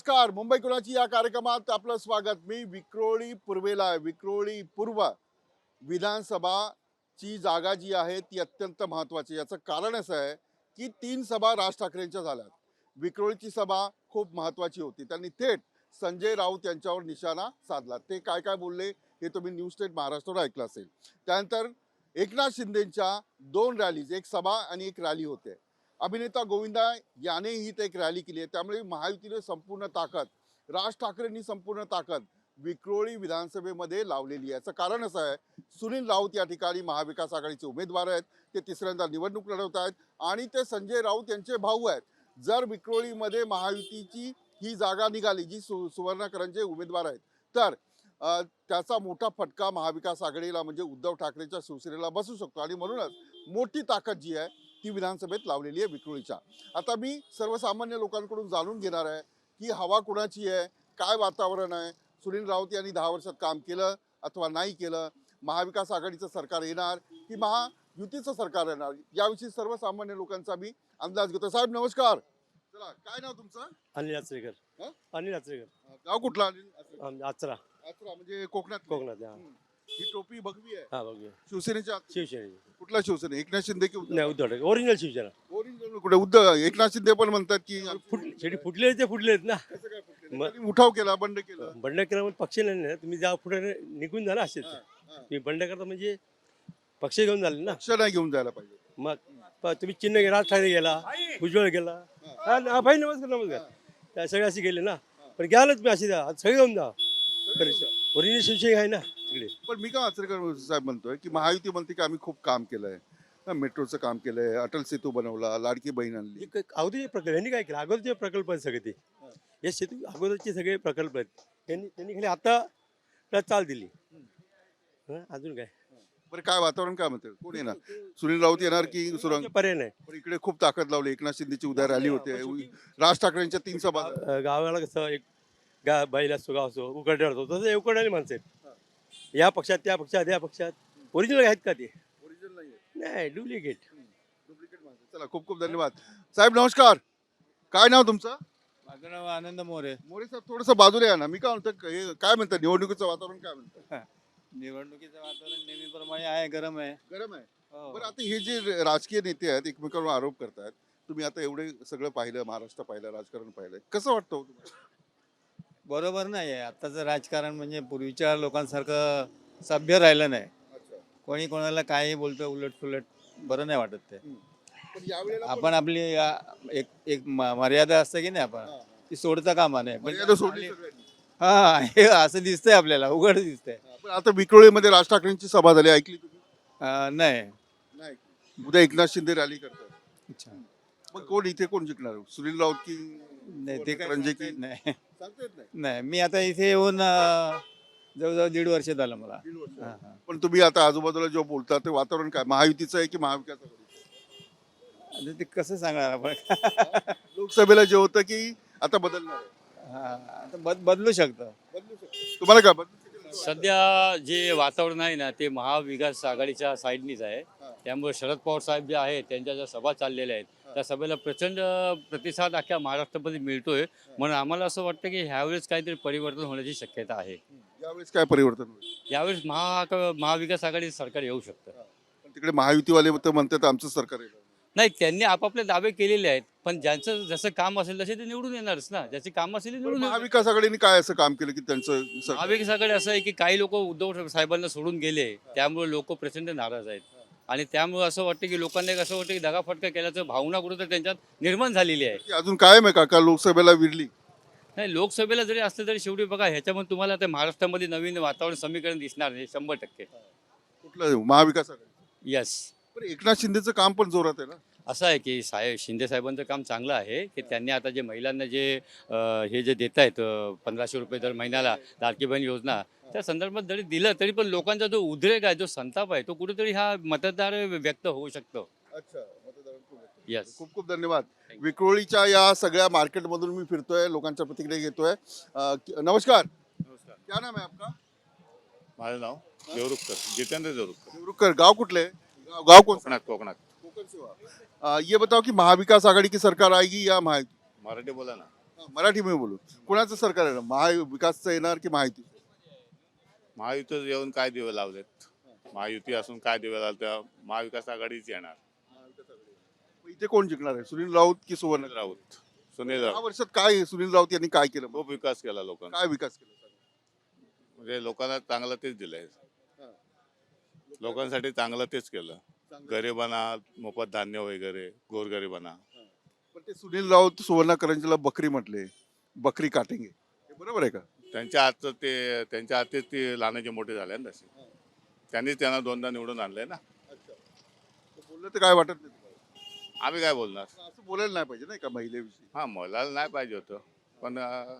नमस्कार. मुंबई कुणाची या कार्यक्रमात आपलं स्वागत. मी विक्रोळी पूर्वेला आहे. विक्रोळी पूर्व विधानसभाची जागा जी आहे ती अत्यंत महत्त्वाची याचं कारण असं आहे की तीन सभा राज ठाकरेंच्या झाल्यात. विक्रोळीची सभा खूप महत्त्वाची होती. त्यांनी थेट संजय राऊत यांच्यावर निशाणा साधला. ते काय काय बोलले हे तुम्ही न्यूज स्टेट महाराष्ट्रावर ऐकलं असेल. त्यानंतर एकनाथ शिंदेंच्या दोन रॅलीज एक सभा आणि एक रॅली होते. अभिनेता गोविंदा यानेही ते एक रॅली केली आहे. त्यामुळे महायुतीने संपूर्ण ताकद राज ठाकरेंनी संपूर्ण ताकद विक्रोळी विधानसभेमध्ये लावलेली आहे. याचं कारण असं आहे सुनील राऊत या ठिकाणी महाविकास आघाडीचे उमेदवार आहेत. ते तिसऱ्यांदा निवडणूक लढवत आहेत आणि ते संजय राऊत यांचे भाऊ आहेत. जर विक्रोळीमध्ये महायुतीची ही जागा निघाली जी सु सुवर्णकरांचे उमेदवार आहेत तर त्याचा मोठा फटका महाविकास आघाडीला म्हणजे उद्धव ठाकरेच्या शिवसेनेला बसू शकतो. आणि म्हणूनच मोठी ताकद जी आहे ती विधानसभेत लावलेली आहे विक्रोळीच्या. आता मी सर्वसामान्य लोकांकडून जाणून घेणार आहे की हवा कुणाची आहे काय वातावरण आहे? सुनील राऊत यांनी दहा वर्षात काम केलं अथवा नाही केलं? महाविकास आघाडीचं सरकार येणार की महायुतीचं सरकार येणार? याविषयी सर्वसामान्य लोकांचा मी अंदाज घेतो. साहेब नमस्कार. चला काय नाव तुमचं? अनिल यात्रेकर हं? अनिल यात्रेकर गाव कुठला अनिल? आचरा. आचरा म्हणजे कोकणात कोकणात हा. टोपी भगवी आहे. हा बघूया शिवसेनेच्या शिवसेना कुठला शिवसेना? एकनाथ शिंदे की उद्धव? नाही उद्धव ठाकरे. ओरिजिनल शिवसेना. ओरिजिनल कुठे? उद्धव एकनाथ शिंदे पण म्हणतात की फुटले शेवटी फुटले ते फुटले आहेत ना. कसं काय फुटले? मग- त्यांनी उठाव केला बंड केलं. बंडखोर म्हणजे पक्ष नाही ना. तुम्ही जा पुढे निघून हा, हा. तुम्ही बंडखोर म्हणजे पक्ष घेऊन झाले ना. पक्ष नाही घेऊन जायला पाहिजे. मग प- तुम्ही चिन्ह गेला राज ठाकरे गेला भुजबळ गेला. हा हा, भाई नमस्कार नमस्कार. त्या सगळे असे गेले ना. पण घ्यालच तुम्ही असे द्या. सगळे घेऊन जा. ओरिजिनल शिवसेना आहे ना. तिकडे पण मी काय आचरेकर साहेब म्हणतोय की महायुती म्हणते की आम्ही खूप काम केलंय. हा, मेट्रोचं काम केलंय अटल सेतू बनवला लाडकी बहीण आणली. अगोदरचे प्रकल्प यांनी काय केलं? अगोदरचे प्रकल्प आहेत सगळे ते. हे. शेतू अगोदरचे सगळे प्रकल्प आहेत. त्यांनी त्यांनी खाली आता त्याला चाल दिली. हं, अजून काय? बरं काय वातावरण काय म्हणतं कोण येणार? सुनील राऊत येणार की सुरंग पर्याय नाही. पण इकडे खूप ताकद लावली. एकनाथ शिंदेची उद्या रॅली होते. राज ठाकरेंच्या तीन सभा अ, गावाला कसं एक गा बैल असतो गाव असतो उकडे असतो तसं उकडणारी माणसं आहेत. या पक्षात त्या पक्षात या पक्षात. ओरिजिनल आहेत का ते? ओरिजिनल नाही नाही डुप्लिकेट डुप्लिकेट माणसं. चला खूप खूप धन्यवाद. साहेब नमस्कार. काय नाव तुमचं? माझं नाव आनंद मोरे. मोरे साहेब थोडंसं बाजूला या ना. मी काय म्हणतो हे काय म्हणतात निवडणुकीचं वातावरण काय म्हणतं? निवडणुकीचं वातावरण नेहमीप्रमाणे आहे गरम आहे. गरम आहे. हो. बरं आता हे जे राजकीय नेते आहेत एकमेकांवर आरोप करतायत तुम्ही आता एवढे सगळं पाहिलं महाराष्ट्र पाहिलं राजकारण पाहिलं. कसं वाटतं हो तुम्हाला? बरोबर नाही आहे आत्ताचं राजकारण म्हणजे पूर्वीच्या लोकांसारखं सभ्य राहिलं नाही. कोणी कोणाला काही बोलतं उलट सुलट बरं नाही वाटत ते. आपण आपली एक एक मर्यादा असते की नाही आपण? ती सोडता कामा नाही. हा हे असं दिसतंय आपल्याला उघड दिसतंय. पण आता विक्रोळीमध्ये राज ठाकरेंची सभा झाली ऐकली तुम्ही? नाही. नाही. उद्या एकनाथ शिंदे रॅली करतात. अच्छा. मग कोण इथे कोण जिंकणार? सुनील राऊत की नाही ते काय रणजे सांगता की? येत नाही. सांगता येत नाही नाही मी आता इथे येऊन जवळजवळ दीड वर्ष झालं मला वर्ष. हा, हा. पण तुम्ही आता आजूबाजूला जो बोलता ते वातावरण काय महायुतीचं आहे की महाविकास आघाडीचं? आता ते कसं सांगणार आपण लोकसभेला जे होतं की आता बदलणार आहे. हा, आता बद बदलू शकतं बदलू शकतं. तुम्हाला काय बदलू शकेल ना? सध्या जे वातावरण आहे ना ते महाविकास आघाडीच्या साईडनीच आहे. त्यामुळे शरद पवार साहेब जे आहेत त्यांच्या ज्या सभा चाललेल्या आहेत त्या सभेला प्रचंड प्रतिसाद अख्ख्या महाराष्ट्रामध्ये मिळतोय. म्हणून आम्हाला असं वाटतं की ह्यावेळेस काहीतरी परिवर्तन होण्याची शक्यता आहे. यावेळेस काय परिवर्तन होईल? यावेळेस महा महाविकास आघाडीचं सरकार येऊ शकतं. पण तिकडे महायुतीवाले तर म्हणतात आमचं सरकार येणार नाही. त्यांनी आपापले दावे केलेले आहेत. पण ज्यांचं जसं काम असेल तसे ते निवडून येणारच ना. ज्याचे काम असेल ते पण निवडून येणार. महाविकास आघाडीने काय असं काम केलं की त्यांचं सरकार- महाविकास आघाडी असं आहे की काही लोक उद्धव साहेबांना सोडून गेले. त्यामुळे लोक प्रचंड नाराज आहेत. आणि त्यामुळे असं वाटतं की लोकांना एक असं वाटतं की दगाफटका केल्याचं भावना कुठं त्यांच्यात निर्माण झालेली आहे. की अजून कायम आहे का का लोकसभेला विरली. नाही लोकसभेला जरी असलं तरी शेवटी बघा ह्याच्यामध्ये तुम्हाला आता महाराष्ट्रामध्ये नवीन वातावरण समीकरण दिसणार नाही शंभर टक्के. कुठलं? महाविकास आघाडी यस पण एकनाथ शिंदेचं काम पण जोरात आहे ना? असं आहे की साहेब शिंदे साहेबांचं काम चांगलं आहे की त्यांनी आता जे महिलांना जे अं, हे जे देत आहेत पंधराशे रुपये दर महिन्याला लाडकी बहीण योजना त्या संदर्भात जरी दिलं तरी पण लोकांचा जो उद्रेक आहे जो संताप आहे तो कुठेतरी हा मतदार व्यक्त होऊ शकतो. अच्छा यस खूप खूप धन्यवाद. विक्रोळीच्या या सगळ्या मार्केटमधून मी फिरतोय लोकांच्या प्रतिक्रिया घेतोय. अं, की- नमस्कार. नमस्कार. क्या नाम है आपका? माझं नाव देवरुखकर जितेंद्र देवरुखकर. देवरुखकर गांव कुठले? गांव सा कोकणात कोकणात. कोकण ये बताओ कि महाविकास आघाड़ी की सरकार आएगी या महायुति मराठी बोला ना. मराठी मी बोलू. कोणाचं सरकार येणार महाविकासचं येणार की माहिती? महायुतीत येऊन काय दिवे लावलेत? महायुती असून काय दिवे लावले त्या महाविकास आघाडीच येणार. इथे कोण जिंकणार आहे? सुनील राऊत की सुवर्ण? राऊत. सुनील राऊत. वर्षात काय सुनील राऊत यांनी काय केलं? खूप विकास केला लोकांना. काय विकास केला? म्हणजे लोकांना चांगलं तेच दिलंय. लोकांसाठी चांगलं तेच केलं. गरिबांना मोफत धान्य वगैरे गोरगरिबांना. पण ते सुनील राऊत सुवर्ण करंजीला बकरी म्हटले बकरी काटेंगे. हे बरोबर आहे का? त्यांच्या हातचं ते त्यांच्या हातीच ते लहानाचे मोठे झाले ना तसे. त्यांनीच त्यांना दोनदा निवडून आणले ना. बोललं तर काय वाटत नाही तुम्हाला? आम्ही काय बोलणार? असं बोलायला नाही पाहिजे नाही का महिलेविषयी? हा मला नाही पाहिजे होतं. पण अं,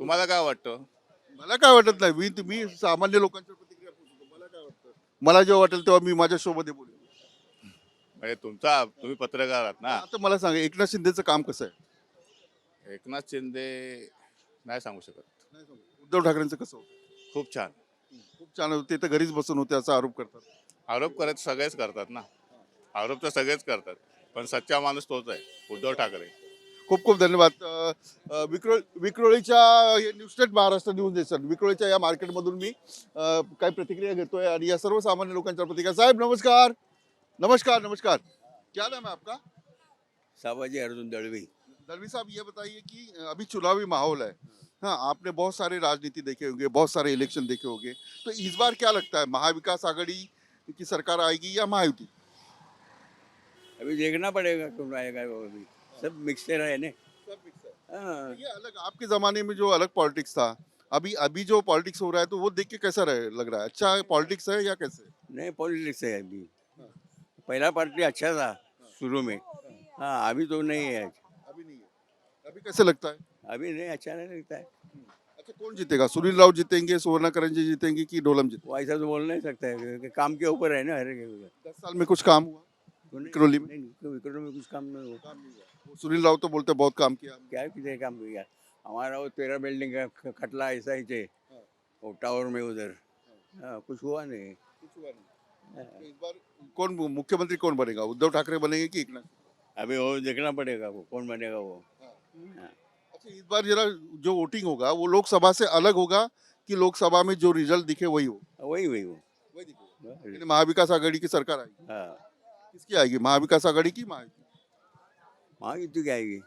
तुम्हाला काय वाटतं? मला काय वाटत नाही. मी मी सामान्य लोकांच्या पोहोचवतो मला काय वाटतं मला जेव्हा वाटेल तेव्हा मी माझ्या शो मध्ये बोलेल म्हणजे तुमचा तुम्ही पत्रकार आहात ना? आता मला सांगा एकनाथ शिंदेचं काम कसं आहे? एकनाथ शिंदे नाही सांगू शकत. उद्धव ठाकरेंचं कसं होतं? खूप छान. खूप छान होतं. ते तर घरीच बसून होते असा आरोप करतात. आरोप करत सगळेच करतात ना. आरोप तर सगळेच करतात. पण सच्चा माणूस तोच आहे उद्धव ठाकरे. खूप खूप धन्यवाद. विक्रोळ विक्रोळीच्या हे महाराष्ट्र न्यूज़ नेशन विक्रोळीच्या या मार्केटमधून मी काही प्रतिक्रिया घेतोय आणि या सर्वसामान्य लोकांच्या प्रतिक्रिया. साहेब नमस्कार. नमस्कार नमस्कार. क्या नाम है आपका? साबाजी अर्जुन दळवी. दलवी साहब ये बताइए कि अभी चुनावी माहौल है। हाँ आपने बहुत सारे राजनीति देखे होंगे बहुत सारे इलेक्शन देखे होंगे। तो इस बार क्या लगता है महाविकास आघाड़ी की सरकार आएगी या महायुति? अभी देखना पड़ेगा कौन आएगा वो अभी सब मिक्सचर है ने। हाँ। ये अलग आपके जमाने में जो अलग पॉलिटिक्स था अभी अभी जो पॉलिटिक्स हो रहा है तो वो देख के कैसा रहे लग रहा है? अच्छा पॉलिटिक्स है या कैसे? नहीं पॉलिटिक्स है अभी। हाँ। पहला पार्टी अच्छा था शुरू में। हाँ अभी तो नहीं है। अभी नहीं है। अभी कैसे लगता है? अभी नहीं अच्छा नहीं लगता है। अच्छा कौन जीतेगा? सुनील राव जीतेंगे सुवर्ण करंजी जीतेंगे कि डोलम जीतेंगे? वो ऐसा तो बोल नहीं सकता है काम के ऊपर है ना हर दस साल में कुछ काम हुआ? तो विक्रोली में? नहीं नहीं, विक्रोली में कुछ काम नहीं हुआ। सुनील राव तो बोलते हैं बहुत काम किया क्या कितने काम किया? हमारा वो तेरह बिल्डिंग का खटला ऐसा ही थे। वो टावर में उधर। हाँ। कुछ हुआ नहीं। कुछ हुआ नहीं। हाँ, तो इस बार कौन मुख्यमंत्री कौन बनेगा? उद्धव ठाकरे बनेंगे कि एकनाथ अभी वो देखना पड़ेगा वो कौन बनेगा वो। हाँ। अच्छा इस बार जरा जो वोटिंग होगा वो लोकसभा से अलग होगा कि लोकसभा में जो रिज़ल्ट दिखे वही हो? वही वही वो वही दिखे। हाँ महाविकास आघाड़ी की सरकार आएगी। हाँ। किसकी आएगी? महाविकास आघाड़ी की महायुति महायुती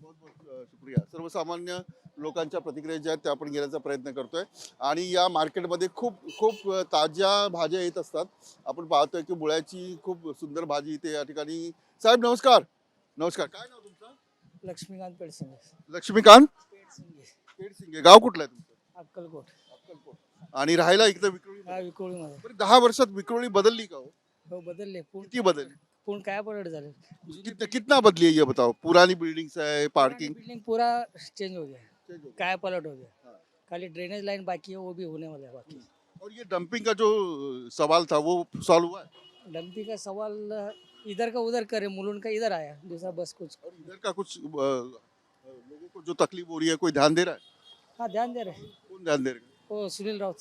बहुत बहुत शुक्रिया. सर्वसामान्य लोकांच्या प्रतिक्रिया ज्या आहेत त्या आपण घेण्याचा प्रयत्न करतोय. आणि या मार्केटमध्ये खूप खूप ताज्या भाज्या येत असतात. आपण पाहतोय की मुळ्याची खूप सुंदर भाजी इथे या ठिकाणी. साहेब नमस्कार. नमस्कार. काय नाव तुमचं? लक्ष्मीकांत पेडसिंगे. लक्ष्मीकांत? पेडसिंगे. पेडसिंगे. गाव कुठलं आहे तुमचं? अक्कलकोट. अक्कलकोट. आणि राहायला इकडे विक्रोळी हा विकोळीमध्ये बरं, दहा वर्षात विक्रोळी बदलली का हो? हो बदलले. पूर्ण किती बदलली? पूर्ण काय पलट झाले कितना कितना बदली है ये बताओ? पुरानी बिल्डिंग्स है पार्किंग बिल्डिंग पूरा चेंज हो गया। काय पलट हो गया। खाली ड्रेनेज लाइन बाकी है वो भी होने वाला है बाकी। और ये डंपिंग का जो सवाल था वो सॉल्व हुआ है? डंपी का सवाल इधर का उधर करे मुलुंड का इधर आया दूसरा बस कुछ। और इधर का कुछ अ, लोगों को जो तकलीफ़ हो रही है कोई ध्यान दे रहा है? हाँ ध्यान दे रहे कौन ध्यान दे रहा वो सुनील राउत।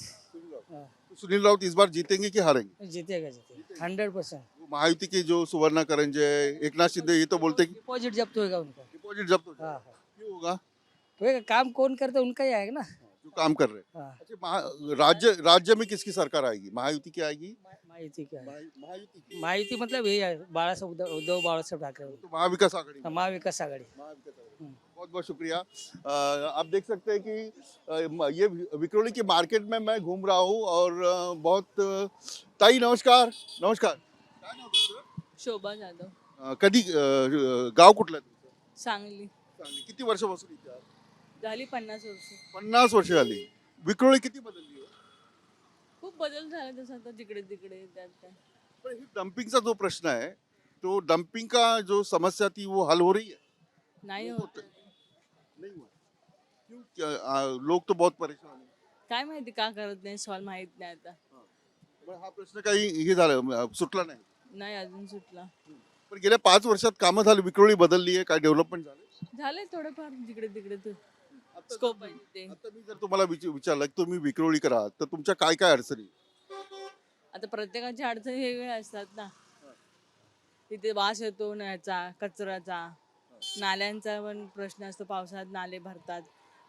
हाँ। तो सुनील राउत इस बार जीतेंगे कि हारेंगे? जीतेगा जीतेगा। हंड्रेड परसेंट महायुति की जो सुवर्ण करंजे एकनाथ शिंदे ये तो बोलते हैं कि डिपॉजिट जब्त होगा उनका। डिपॉजिट जब्त हो जाएगा। हाँ हाँ। क्यों होगा? होएगा काम कौन करता है उनका ही आएगा ना। जो काम कर रहे हैं। अच्छा राज्य राज्य में किसकी सरकार आएगी? महायुति की आएगी? महायुति की मतलब यही है बाळासाहेब उद्धव उद्धव बाळासाहेब ठाकरे तो महाविकास आघाड़ी। महाविकास आघाड़ी। हम्म। बहुत बहुत शुक्रिया। आप देख सकते हैं कि ये विक्रोली की मार्केट में मैं घूम रहा हूँ और बहुत ताई नमस्कार। नमस्कार? शोभा जाधव. अ, कधी अ, अ, गाव कुठलं? तुमचं सांगली. सांगली. किती वर्षापासून इथे आहात? झाली पन्नास वर्ष. पन्नास वर्ष झाली. विक्रोळी किती बदलली आहे? खूप बदल झाला तसं आता जिकडे तिकडे त्यात त्या. पण ही डंपिंगचा जो प्रश्न आहे तो डंपिंग का जो समस्या थी वो हल हो रही है? नाही होत. नहीं हुआ. क्यों? क्या, आ, लोग तो बहुत परेशान हैं. काय माहिती का करत नाही सॉल्व माहित नाही आता. पण हा प्रश्न काही हे झालं अ, सुटला नाही. नाही अजून सुटला. पण गेल्या पाच वर्षात कामं झाली विक्रोळी बदलली आहे काय डेव्हलपमेंट झालं झालंय थोडंफार जिकडे तिकडे स्कोप आहे ते. आता मी जर तुम्हाला विच- विचारलं की तुम्ही विक्रोळी करा तर तुमच्या काय काय अडचणी आता प्रत्येकाची अडचणी वेगवेगळ्या असतात ना. तिथे वास येतो ह्याचा कचऱ्याचा. नाल्यांचा पण प्रश्न असतो पावसाळ्यात नाले भरतात.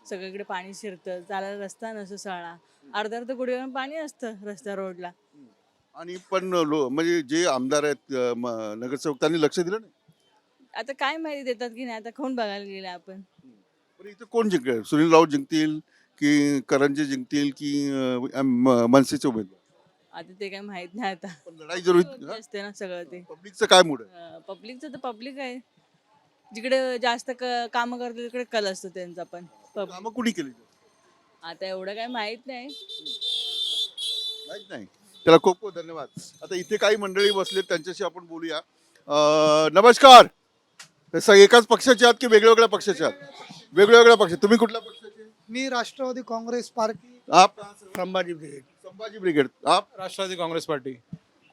सगळीकडे पाणी शिरतं चालायला रस्ता नसतो सळा अर्धा अर्ध गुडघ्यावर पाणी असतं रस्ता रोडला. आणि पण लो म्हणजे जे आमदार आहेत अ, म- नगरसेवक त्यांनी लक्ष दिलं नाही. आता काय माहिती देतात की नाही? आता कोण बघायला गेलं आपण? पण इथे कोण जिंकेल? सुनील राऊत जिंकतील की करंजी जिंकतील की अ, म- मनसेचे उमेदवार? आता ते काय माहीत नाही आता. पण लढाई जरूर होत असते ना सगळं ते. पब्लिकचं काय मूड आहे? पब्लिकचं तर पब्लिक आहे. जिकडे जास्त क कामं करतात तिकडे कल असतो त्यांचा पण. कामं कुणी केली? आता एवढं काय माहीत नाही. माहीत नाही. त्याला खूप खूप धन्यवाद. आता इथे काही मंडळी बसले त्यांच्याशी आपण बोलूया. अ, नमस्कार. एकाच पक्षाचे आहात की वेगळ्या वेगळ्या पक्षाचे आहात? वेगळ्या वेगळ्या पक्ष तुम्ही कुठल्या पक्षाचे? मी Rashtrawadi Congress party. AAP Sambhaji brigade. Sambhaji brigade. आप राष्ट्रवादी काँग्रेस पार्टी.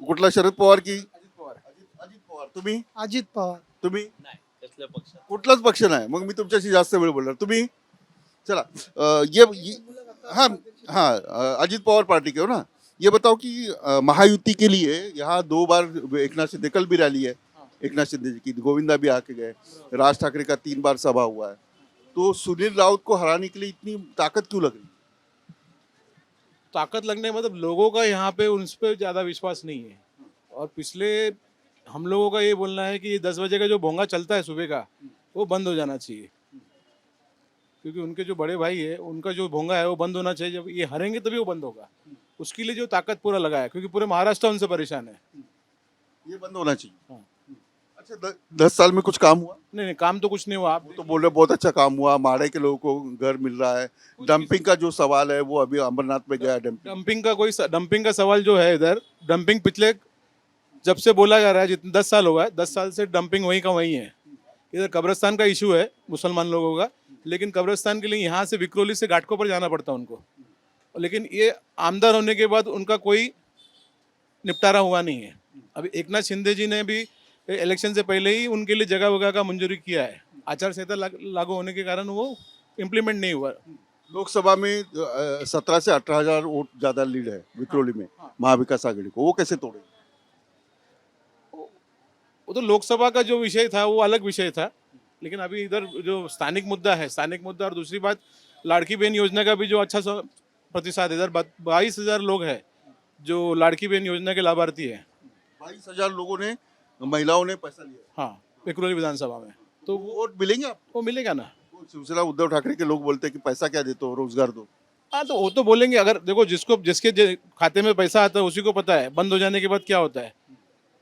कुठला? शरद पवार की अजित पवार. अजित पवार. तुम्ही? अजित पवार. तुम्ही? कुठलाच पक्ष नाही. मग मी तुमच्याशी जास्त वेळ बोलणार. तुम्ही? चला. अ, ये ये- हाँ हाँ अ, अजित पवार पार्टी के हो ना. ये बताओ कि महायुति के लिए यहाँ दो बार एक नाथ शिंदे कल भी रैली है। एक नाथ शिंदे जी की गोविंदा भी आके गए। राज ठाकरे का तीन बार सभा हुआ है। तो सुनील राउत को हराने के लिए इतनी ताकत क्यों लग रही? ताकत लगने मतलब लोगों का यहाँ पे उन पर ज़्यादा विश्वास नहीं है। और पिछले हम लोगों का ये बोलना है कि दस बजे का जो भोंगा चलता है सुबह का वो बंद हो जाना चाहिए। क्योंकि उनके जो बड़े भाई है उनका जो भोंगा है वो बंद होना चाहिए। जब ये हरेंगे तभी वो बंद होगा। उसके लिए जो ताकत पूरा लगा है क्योंकि पूरे महाराष्ट्र उनसे परेशान है। ये बंद होना चाहिए। हाँ। अच्छा द, दस साल में कुछ काम हुआ? नहीं नहीं काम तो कुछ नहीं हुआ। आप तो बोल रहे बहुत अच्छा काम हुआ। माड़े के लोगों को घर मिल रहा है। डंपिंग का जो सवाल है वो अभी अमरनाथ में गया डंपिंग। डंपिंग का कोई डंपिंग का सवाल जो है इधर डंपिंग पिछले जब से बोला जा रहा है जितने दस साल हुआ है दस साल से डंपिंग वहीं का वहीं है। इधर कब्रस्तान का इशू है मुसलमान लोगों का लेकिन कब्रस्तान के लिए यहाँ से विक्रोली से घाटकों पर जाना पड़ता है उनको। लेकिन ये आमदार होने के बाद उनका कोई निपटारा हुआ नहीं है। अभी एक नाथ शिंदे जी ने भी इलेक्शन से पहले ही उनके लिए जगह वगह का मंजूरी किया है। आचार संहिता लागू होने के कारण वो इम्प्लीमेंट नहीं हुआ। लोकसभा में सत्रह से अठारह हज़ार वोट ज़्यादा लीड है विक्रोली में महाविकास आघाड़ी को। वो कैसे तोड़े? वो तो लोकसभा का जो विषय था वो अलग विषय था। लेकिन अभी इधर जो स्थानिक मुद्दा है स्थानिक मुद्दा और दूसरी बात लाड़की बहन योजना का भी जो अच्छा प्रतिशत इधर बाईस हज़ार लोग हैं जो लाड़की बहन योजना के लाभार्थी है। बाईस हज़ार लोगों ने महिलाओं ने पैसा लिया। हाँ विक्रोली विधानसभा में। तो वो वोट मिलेंगे आपको वो मिलेगा ना। शिवसेना उद्धव ठाकरे के लोग बोलते हैं कि पैसा क्या देते हो रोज़गार दो। हाँ तो वो तो बोलेंगे अगर देखो जिसको जिसके खाते में पैसा आता है उसी को पता है। बंद हो जाने के बाद क्या होता है?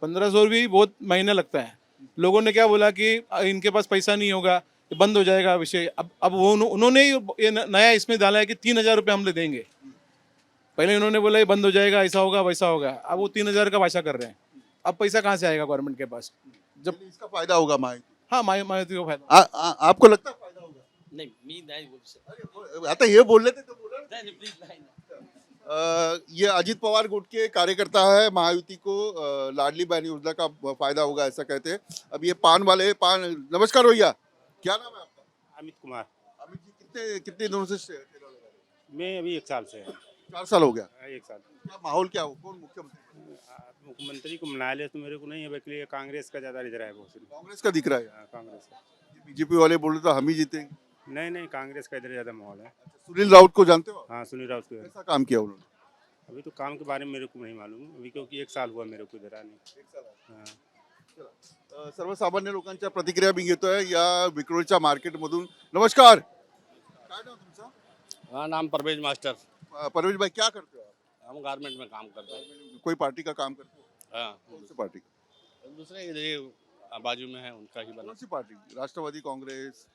पंद्रह सौ भी बहुत महीना लगता है। लोगों ने क्या बोला कि इनके पास पैसा नहीं होगा। बंद हो जाएगा विषय अब अब वो उन्होंने ही ये नया इसमें डाला है कि तीन हज़ार रुपये हम ले देंगे। पहले उन्होंने बोला ये बंद हो जाएगा ऐसा होगा वैसा होगा। अब वो तीन हज़ार का भाषा कर रहे हैं। अब पैसा कहाँ से आएगा गवर्नमेंट के पास? जब इसका फ़ायदा होगा महायुति हाँ माया मायावती को फ़ायदा आ- आ- आपको लगता है फ़ायदा होगा? नाही मी नाही बोलू आता हे बोलले तो बोला ना. नाही प्लीज़ नाही ये अजीत पवार गुट के कार्यकर्ता है महायुति को लाडली बहन योजना का फ़ायदा होगा ऐसा कहते हैं। अब ये पान वाले पान नमस्कार भैया। क्या नाम है आपका? अमित कुमार। अमित जी कितने कितने दिनों से रहे हैं? मैं अभी एक साल से है। चार साल हो गया? एक साल। क्या माहौल क्या हो? कौन मुख्यमंत्री मुख्यमंत्री को मना लिया तो मेरे को नहीं है कांग्रेस का ज़्यादा रिज़र्व है बहुत कांग्रेस का दिख रहा है? हाँ, कांग्रेस का। बीजेपी वाले बोल रहे तो हम ही जीतेंगे। नहीं नहीं कांग्रेस का इधर ज़्यादा माहौल है। सुनील राउत को जानते हो हाँ सुनील राउत को कैसा काम किया उन्होंने? अभी तो काम के बारे में मेरे को नहीं मालूम अभी क्योंकि एक साल हुआ मेरे को इधर आने। एक साल हाँ। सर्वसामान्य लोकांच्या प्रतिक्रिया मी घेतोय या विक्रोळच्या मार्केटमधून. नमस्कार. काय नाव तुमचं? हाँ नाम परवेज मास्टर. अ, परवेश भाई क्या करते हो आप? हम गारमेंट में काम करते हैं. कोई पार्टी का काम करते हो? हाँ. कौन सी पार्टी दूसरे इधर ही बाजू में है उनका ही बना. सी पार्टी राष्ट्रवादी कांग्रेस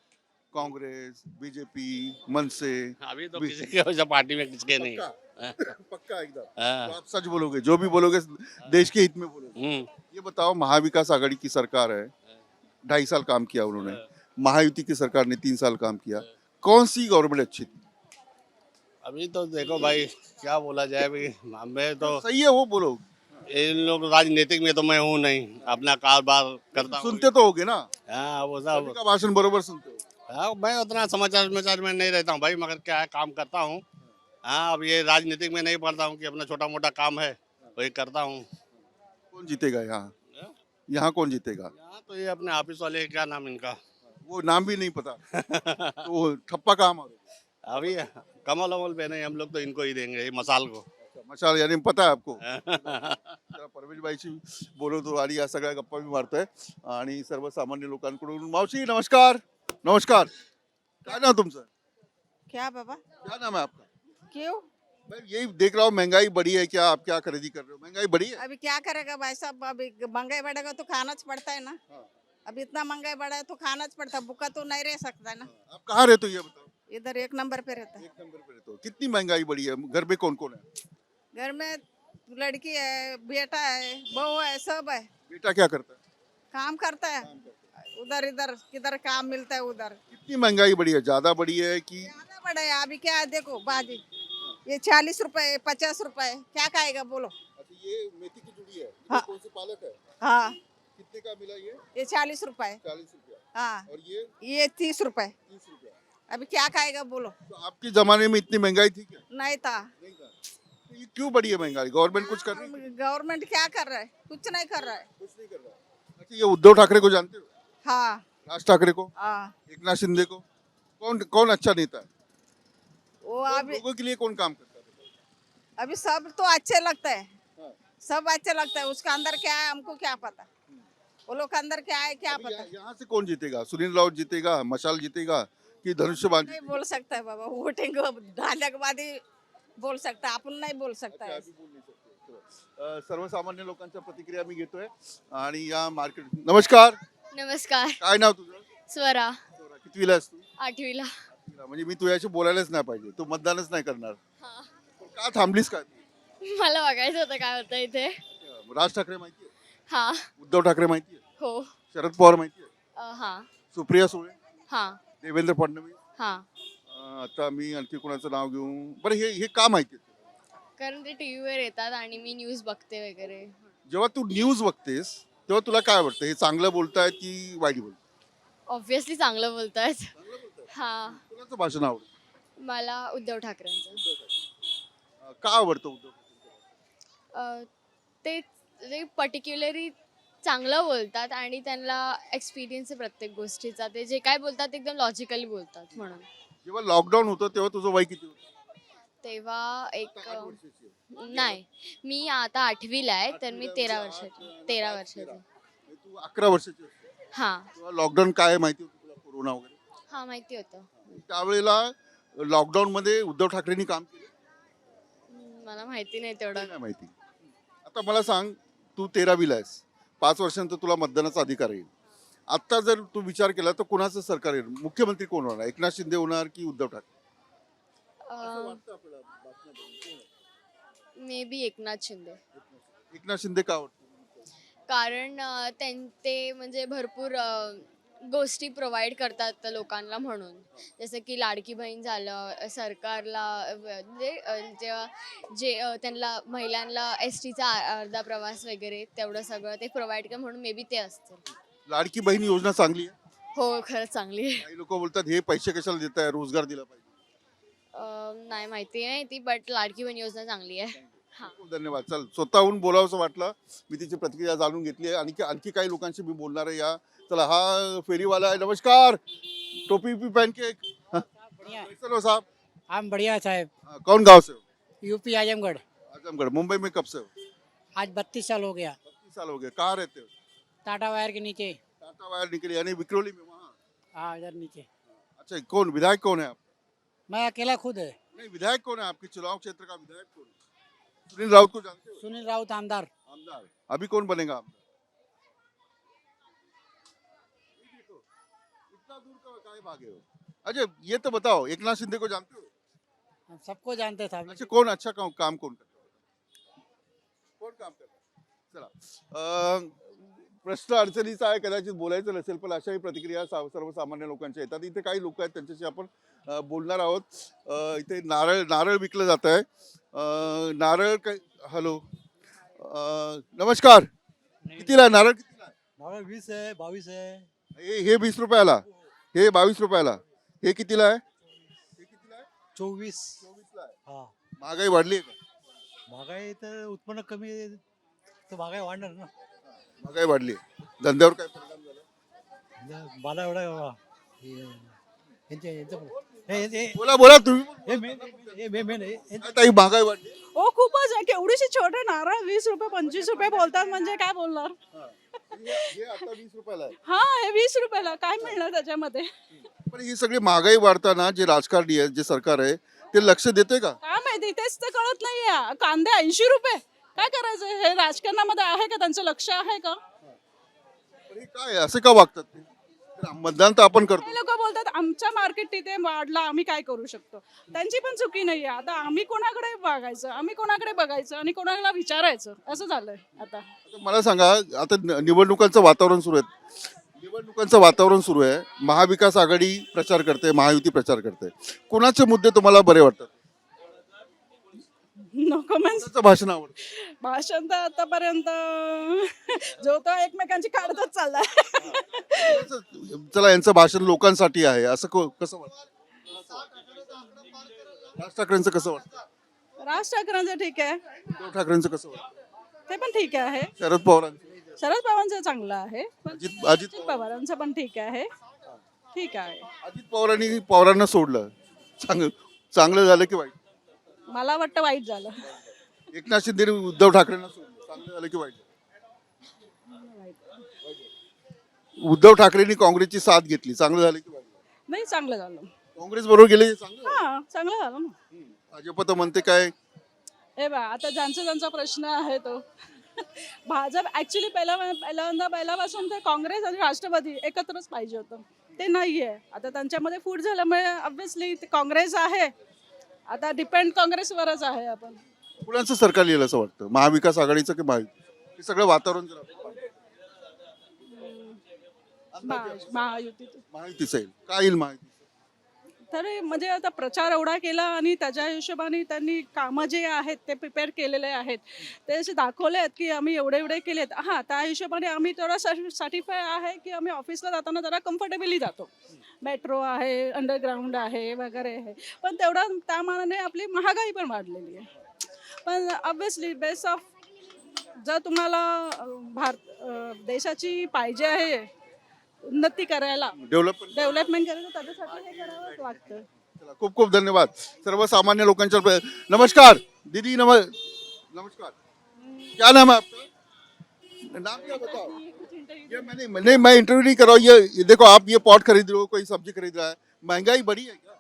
कांग्रेस बीजेपी मनसे अभी तो किसी के वैसा पार्टी में किसके नहीं पक्का? पक्का एकदम। हाँ। तो आप सच बोलोगे जो भी बोलोगे देश के हित में बोलोगे। हम्म, ये बताओ महाविकास आघाड़ी की सरकार है ढाई साल काम किया उन्होंने महायुति की सरकार ने तीन साल काम किया कौन सी गवर्नमेंट अच्छी थी? अभी तो देखो भाई क्या बोला जाए भाई मैं तो सही है वो बोलो। इन लोग राजनीतिक में तो मैं हूँ नहीं अपना कारोबार करता हूँ। सुनते तो होगे ना? हाँ वो सब। का भाषण बरोबर सुनते हो। हाँ मैं उतना समाचार समाचार में नहीं रहता हूँ भाई मगर क्या है काम करता हूँ। हाँ अब ये राजनीतिक में नहीं पढ़ता हूँ कि अपना छोटा मोटा काम है वही करता हूँ। कौन जीतेगा यहाँ? यहाँ कौन जीतेगा? यहाँ तो ये अपने ऑफिस वाले क्या नाम इनका? वो नाम भी नहीं पता। तो ठप्पा कहाँ मारो अभी कमल अमल पे नहीं हम लोग तो इनको ही देंगे ये मसाल को। मशाल यानी पता आहे आपको? जरा परवेशबाईशी बोलवतो आणि या सगळ्या गप्पा मी मारतोय आणि सर्वसामान्य लोकांकडून मावशी नमस्कार! नमस्कार! काय नाव तुमचं? क्या बाबा? क्या नाम है आपका? क्यों? मैं यही देख रहा हूँ महँगाई बढ़ी है क्या? आप क्या खरीदी कर रहे हो? महँगाई बढ़ी है? अभी क्या करेगा भाई साहब? अभी महँगाई बढ़ेगा तो खाना पड़ता है ना। हाँ। अब इतना महँगाई बढ़ा है तो खाना पड़ता है भूखा तो नहीं रह सकता है ना। आप कहाँ रहते हो ये बताओ? इधर एक नंबर पे रहता है। एक नंबर पे रहते हो। कितनी महँगाई बढ़ी है? घर में कौन कौन है? घर में लड़की है बेटा है बहू है सब है। बेटा क्या करता है। काम करता है। उधर इधर किधर काम मिलता है उधर। कितनी महँगाई बढ़ी है? ज़्यादा बढ़ी है कि ज़्यादा बढ़ा है। अभी क्या है देखो बाजी। ये चालीस रुपए पचास रुपए क्या खाएगा बोलो। अच्छा ये मेथी की जुड़ी है हाँ। कौन सी पालक है? हाँ। कितने का मिला ये? ये चालीस रुपए चालीस रुपया। हाँ। और ये? ये तीस रुपए तीस रुपया। अभी क्या खाएगा बोलो। तो आपके जमाने में इतनी महँगाई थी क्या? नहीं था। नहीं था। तो ये क्यों बढ़ी है महँगाई? गवर्नमेंट कुछ कर रही है? गवर्नमेंट क्या कर रहा है? कुछ नहीं कर रहा है। कुछ नहीं कर रहा अच्छा ये उद्धव ठाकरे को जानते हो? हाँ। राज ठाकरे को? हाँ। एक नाथ शिंदे को? कौन कौन अच्छा नेता है? वो अभी लोगों के लिए कौन काम करता है? अभी सब तो अच्छे लगता है। हाँ। सब अच्छे लगता है। उसका अंदर क्या है हमको क्या पता? वो लोग का अंदर क्या है क्या पता? यहाँ- यहाँ से कौन जीतेगा? सुनील राउत जीतेगा मशाल जीतेगा कि धनुष्यबान नहीं बोल सकता है बाबा वोटिंग ढालने के बाद ही बोल सकता है आपण नाही बोल सकता है। अभी बोल नहीं सकते. चलो. अ, सर्वसामान्य लोकांच्या प्रतिक्रिया मी घेतोय आणि या मार्केट नमस्कार! नमस्कार। काय नाव तुझं? स्वरा. कितवीला आठवीला. म्हणजे मी तुझ्याशी बोलायलाच नाही पाहिजे. तू मतदानच नाही करणार. हा. पण का थांबलीस का? मला बघायचं होतं काय होतं इथे. राज ठाकरे माहिती आहे? हा. उद्धव ठाकरे माहिती हो. शरद पवार माहिती अ, हा. सुप्रिया सुळे? हा. देवेंद्र फडणवीस? हा. अ, आता मी आणखी कोणाचं नाव घेऊ? बरं हे हे का माहिती कारण ते टी व्हीवर येतात आणि मी न्यूज बघते वगैरे. जेव्हा तू न्यूज बघतेस तेव्हा तुला काय वाटतं? हे चांगलं बोलतायत की वाईट बोलतायत? ऑब्व्हियसली चांगलं बोलतायत. हा. कोणाचं भाषण आवडतं मला उद्धव ठाकरेंचं. अ, का आवडतं उद्धव अ, ते ते पर्टिक्युलरली चांगलं बोलतात आणि त्यांना एक्सपिरियन्स आहे प्रत्येक गोष्टीचा. ते जे काय बोलतात ते एकदम लॉजिकली बोलतात म्हणून. जेव्हा लॉकडाऊन होतं तेव्हा तुझं वय किती होतं? तेव्हा एक आता आठ वर्षाची आहे. नाही मी आता आठवीला आहे तर मी आठवीला तेरा म्हणजे वर्षाची. तेरा. वर्षाची. म्हणजे तू अकरा वर्षाची हा. तेव्हा लॉकडाऊन काय आहे माहिती होतं तुला? कोरोना वगैरे? हा माहिती होतं. त्यावेळेला लॉकडाऊन मध्ये उद्धव ठाकरेंनी काम केलं? मला माहिती नाही तेवढं. नाही माहिती. आता मला सांग तू तेरावीला आहेस. पाच वर्षांनंतर तुला मतदानाचा अधिकार येईल. आता जर तू विचार केला तर कोणाचं सरकार येईल? मुख्यमंत्री कोण होणार? एकनाथ शिंदे होणार की उद्धव ठाकरे. May be Eknath Shinde. एकनाथ शिंदे का आवडतं कारण अं, त्यां ते म्हणजे भरपूर अं, गोष्टी प्रोव्हाइड करतात लोकांना म्हणून. जसं की लाडकी बहीण झालं सरकारला म्हणजे जेव्हा जे त्यांना महिलांना एस टीचा अर्धा प्रवास वगैरे तेवढं सगळं ते प्रोव्हाइड कर म्हणून मे बी ते असतील. लाडकी बहीण योजना चांगली आहे? हो खरंच चांगली आहे. काही लोक बोलतात हे पैसे कशाला देत आहे रोजगार दिला पाहिजे. अं, नाही माहिती आहे ती बट लाडकी बहीण योजना चांगली आहे. हा. खूप धन्यवाद. चल स्वतःहून बोलावंसं वाटलं. मी तिची प्रतिक्रिया जाणून घेतली आहे. आणखी आणखी काही लोकांशी मी बोलणार आहे या चला हा फेरीवाला आहे नमस्कार। टोपी भी पहन के हाँ, कैसे हो साहब? हम बढ़िया साहब। हाँ, कौन गाँव से हो? यूपी आजमगढ़। आजमगढ़ मुंबई में कब से हो? आज बत्तीस साल हो गया। बत्तीस साल हो गया कहाँ रहते हो? टाटा वायर के नीचे। टाटा वायर निकले यानी विक्रोली में वहाँ? हाँ इधर नीचे। अच्छा कौन विधायक कौन है आप? मैं अकेला खुद है। नहीं विधायक कौन है आपके? चुनाव क्षेत्र का विधायक कौन है? सुनील राउत को जानते हो? सुनील राउत आमदार। आमदार। अभी कौन बनेगा आमदार? काहे भागे हो। अच्छा ये तो बताओ एकनाथ शिंदे को जानते हो? हम सबको जानते हैं साहब। अच्छा कौन अच्छा काम काम कौन करता है? कोण काम करतं चला अं, प्रश्न अडचणीचा आहे कदाचित बोलायचं नसेल पण अशाही प्रतिक्रिया सा- सर्वसामान्य लोकांच्या येतात. इथे काही लोक आहेत त्यांच्याशी आपण अं, बोलणार आहोत. अं, इथे नारळ नारळ विकलं जात आहे अं, नारळ काय हॅलो. अं, नमस्कार. कितीला आहे? नारळ कितीला आहे? वीस आहे बावीस आहे. हे हे वीस रुपयाला. हे बावीस रुपयाला. हे कितीला आहे? हे कितीला आहे चोवीस. चोवीसला आहे. हा. महागाई वाढली आहे का? महागाई तर उत्पन्न कमी आहे, तर महागाई वाढणार ना. महागाई वाढली आहे. धंद्यावर काय परिणाम झाला? म्हणजे मला एवढा बोला बोला तुम्ही हो ताई महागाई वाढली. खूपच आहे. केवढीशी छोटे नारळ वीस रुपये पंचवीस रुपये बोलतात म्हणजे काय बोलणार? हे आता वीस रुपयाला आहे. हा हे वीस रुपयाला. काय मिळणार त्याच्यामध्ये? पण ही सगळी महागाई वाढताना जे राजकारणी आहे जे सरकार आहे ते लक्ष देते का? काय माहिती तेच तर कळत नाहीये. कांदे ऐंशी रुपये. काय करायचं? हे राजकारणामध्ये आहे का? त्यांचं लक्ष आहे का? पण हे काय आहे? असं का वागतात ते? मतदान तर आपण करतो. लोक बोलतात आमच्या मार्केट तिथे वाढला आम्ही काय करू शकतो? त्यांची पण चुकी नाहीये. आता आम्ही कोणाकडे बघायचं? आम्ही कोणाकडे बघायचं? आणि कोणाला विचारायचं? असं झालंय आता. आता मला सांगा आता न- निवडणुकांचं वातावरण सुरू आहे. निवडणुकांचं वातावरण सुरू आहे. महाविकास आघाडी प्रचार करते महायुती प्रचार करते. कोणाचे मुद्दे तुम्हाला बरे वाटतात? नो कोणाचं भाषण आवडतं? भाषण तर आतापर्यंत जो तो एकमेकांची काढतच चाललाय. कोणाचं- चला यांचं भाषण लोकांसाठी आहे. असं को- कसं वाटतं? राज ठाकरेंचं कसं वाटतं? राज ठाकरेंचं ठीक आहे. उद्धव ठाकरेंचं कसं वाटतं? ते पण ठीक आहे. शरद पवारांचं. शरद पवारांचं चांगलं आहे. पण अजित अजित अजित पवारांचं पण ठीक आहे. ठीक आहे. अजित पवारांनी पवारांना सोडलं. चांगलं चांगलं झालं की वाईट? मला वाटतं वाईट झालं. एकनाथ शिंदे उद्धव ठाकरेंना सोडलं चांगलं झालं की वाईट उद्धव ठाकरेंनी काँग्रेसची साथ घेतली. चांगलं झालं की वाईट नाही चांगलं झालं. काँग्रेस बरोबर गेले हे चांगलं हा चांगलं झालं ना. भाजप तर म्हणते काय? हे बा आता ज्यांचा ज्यांचा प्रश्न आहे तो. भाजप ऍक्च्युली पहिला पहिल्यांदा पहिल्यापासून ते काँग्रेस आणि राष्ट्रवादी एकत्रच पाहिजे होतं. ते नाही आहे आता त्यांच्यामध्ये फूट झाल्यामुळे ऑब्व्हियसली काँग्रेस आहे. आता डिपेंड काँग्रेसवरच आहे आपण. कुणाचं सरकार येईल असं वाटतं? महाविकास आघाडीचं की महायुती हे सगळं वातावरण जर आपण पाहिलं. महा- महायुतीत महायुतीचं येईल. काय येईल महायुती? तरी म्हणजे आता प्रचार एवढा केला आणि त्याच्या हिशोबाने त्यांनी कामं जे आहेत ते प्रिपेअर केलेले आहेत. ते असे दाखवले आहेत की आम्ही एवढे एवढे केलेत. हां त्या हिशोबाने आम्ही थोडा सर्टिफाय आहे की आम्ही ऑफिसला जाताना जरा कम्फर्टेबली जातो. मेट्रो आहे अंडरग्राऊंड आहे वगैरे आहे. पण तेवढा त्या मानाने आपली महागाई पण वाढलेली आहे. पण ऑब्विसली बेस्ट ऑफ जर तुम्हाला भारत देशाची पाहिजे आहे उन्नती करायला. डेव्हलपमेंट डेव्हलपमेंट करायला त्याच्यासाठी हे करावंच लागतं. चला, खूप खूप धन्यवाद. सर्वसामान्य लोकांच्या प्र- नमस्कार. दीदी नम नमस्कार. क्या नाम है आपका? नाम क्या बताओ? ये मैंने नहीं मैं इंटरव्यू नहीं कर रहा हूँ ये ये देखो आप ये पॉट खरीद रहे हो कोई सब्जी खरीद रहा है। महंगाई बढ़ी है क्या?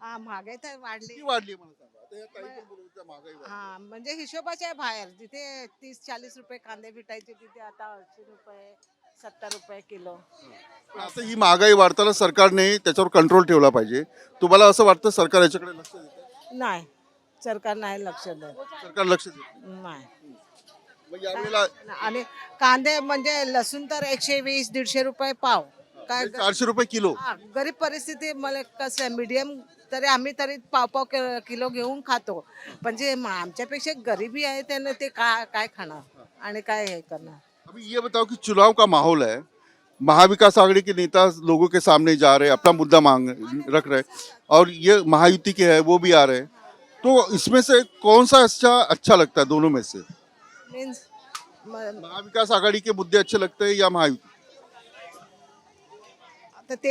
हा महागाई तर वाढली. किती वाढली आहे मला सांगा. आता या ताई पण बोलत होत्या महागाई वाढली. हा म्हणजे हिशोबाच्या आहे बाहेर जिथे तीस चाळीस रुपये कांदे भेटायचे तिथे आता ऐंशी रुपये. सत्तर रुपये किलो. आता ही महागाई वाढताना सरकारने त्याच्यावर कंट्रोल ठेवला पाहिजे. तुम्हाला असं वाटतं सरकार याच्याकडे लक्ष देतं नाही. सरकार नाही लक्ष देत. सरकार लक्ष देत नाही. मग यावेळेला आणि कांदे म्हणजे लसूण तर एकशे वीस दीडशे रुपये पाव. काय चारशे रुपये किलो. हा, गरीब परिस्थिती मला कसं आहे मीडियम तरी आम्ही तरी पाव पाव कि- किलो घेऊन खातो. पण जे म- आमच्यापेक्षा गरिबी आहे त्यानं ते काय काय खाणार? आणि काय हे करणार? अभी ये बताओ कि चुनाव का माहौल है महाविकास आघाड़ी के नेता लोगों के सामने जा रहे हैं अपना मुद्दा मांग रख रहे और ये महायुति के है वो भी आ रहे हैं। तो इसमें से कौन सा अच्छा अच्छा लगता है दोनों में से? महाविकास आघाड़ी के मुद्दे अच्छे लगते हैं या महायुति?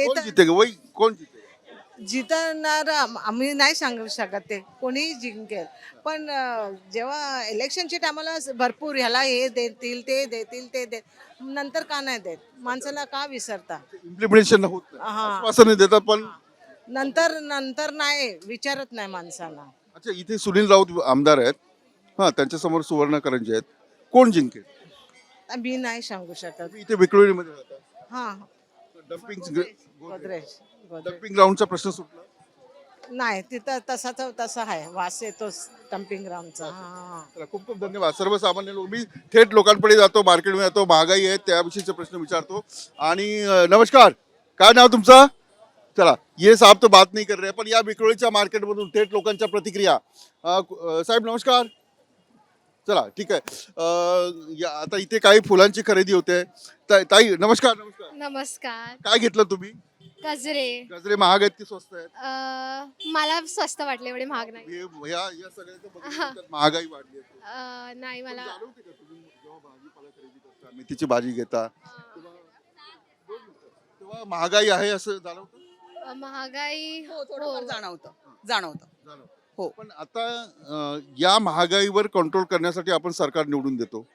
कौन जीतेगा? वही कौन जीतेगा जितणार आम- आम्ही नाही सांगू शकत ते कोणीही जिंकेल. पण जेव्हा इलेक्शनच्या टायमाला भरपूर ह्याला हे देतील ते देतील ते दे नंतर का नाही देत? माणसाला का विसरता? इम्प्लिमेंटेशन होत नाही. हा. देतात पण नंतर नंतर नाही विचारत नाही माणसाला. अच्छा इथे सुनील राऊत आमदार आहेत. हा त्यांच्यासमोर सुवर्ण करंजे आहेत. कोण जिंकेल? मी नाही सांगू शकत. इथे विक्रोळीमध्ये हा. डम्पिंग गोदरेज. गोदरेज. डम्पिंग ग्राउंडचा प्रश्न सुटला. नाही तिथं तसाच तसा आहे. वास येतोच डम्पिंग ग्राउंडचा हा. चला, खूप खूप धन्यवाद. सर्वसामान्य लोक मी थेट लोकांकडे जातो मार्केटमध्ये जातो महागाई आहे त्याविषयीचे प्रश्न विचारतो. आणि अं, नमस्कार. काय नाव तुमचं? चला ये साहेब तो बात नाही कर रहे पण या विक्रोळीच्या मार्केटमधून थेट लोकांच्या प्रतिक्रिया. अं, कु- अं, साहेब नमस्कार. चला ठीक आहे. अं, या आता इथे काही फुलांची खरेदी होते. ता- ताई नमस्कार नमस्कार. नमस्कार. काय घेतलं तुम्ही? गजरे. गजरे महाग आहेत की स्वस्त आहेत? अं, मला स्वस्त वाटले एवढे महाग नाही. हे- या या सगळ्याचं बघून त्यात महागाई वाढली आहे. अं, नाही मला जाणवते का तुम्ही जेव्हा भाजीपाला खरेदी करता मेथीची भाजी घेता तेव्हा दोन मिनिटं. तेव्हा तुम्हाला महागाई आहे असं जाणवतं? अ, महागाई हो थोडंफार जाणवतं. जाणवतं. जाणवतं. हो. पण आता अं, या महागाईवर कंट्रोल करण्यासाठी आपण सरकार निवडून देतो.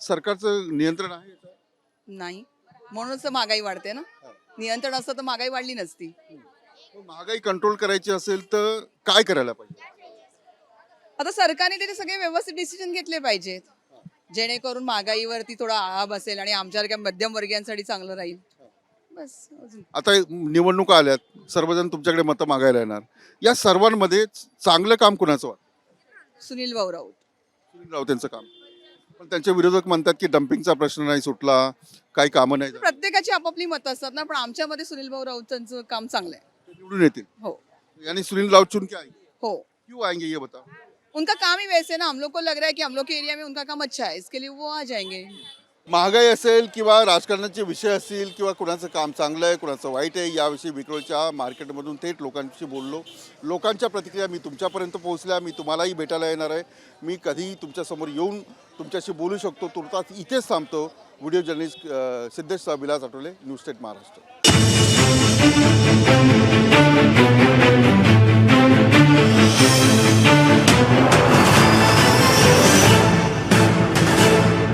सरकारचं नियंत्रण आहे याच्यावर? नाही. म्हणूनच तर महागाई वाढते ना. नियंत्रण असतं तर महागाई वाढली नसती. मग महागाई कंट्रोल करायची असेल तर काय करायला पाहिजे? आता सरकारने त्याचे सगळे व्यवस्थित डिसिजन घेतले पाहिजेत. जेणेकरून महागाईवरती थोडा आळा बसेल आणि आमच्यासारख्या मध्यमवर्गीयांसाठी चांगलं राहील. बस अजून. आता निवडणुका आल्यात सर्वजण तुमच्याकडे मतं मागायला येणार. या सर्वांमध्ये चांगलं काम कुणाचं वाटतं? सुनील भाऊ राऊत. सुनील राऊतांचं काम. पण त्यांचे विरोधक म्हणतात की डम्पिंगचा प्रश्न नाही सुटला काही कामं नाही झाली. प्रत्येकाची आपापली मतं असतात ना पण आमच्यामध्ये सुनील भाऊ राऊतांचं काम चांगलं आहे. ते निवडून येतील. हो. यानी सुनील राऊत चुन के आएंगे हो. क्यों आएंगे ये बताओ? उनका काम ही वैसे है ना हम लोग को लग रहा है कि हम लोग के एरिया में उनका काम अच्छा है इसके लिए वो आ जाएंगे। महागाई असेल किंवा राजकारणाचे विषय असतील किंवा कुणाचं काम चांगलं आहे कुणाचं वाईट आहे याविषयी विक्रोळच्या मार्केटमधून थेट लोकांशी बोललो. लोकांच्या प्रतिक्रिया मी तुमच्यापर्यंत पोहोचल्या मी तुम्हालाही भेटायला येणार आहे. मी कधीही तुमच्यासमोर येऊन तुमच्याशी बोलू शकतो तुर्तास इथेच थांबतो. व्हिडिओ जर्नलिस्ट अं, सिद्धेश विलास आठवले न्यूज स्टेट महाराष्ट्र.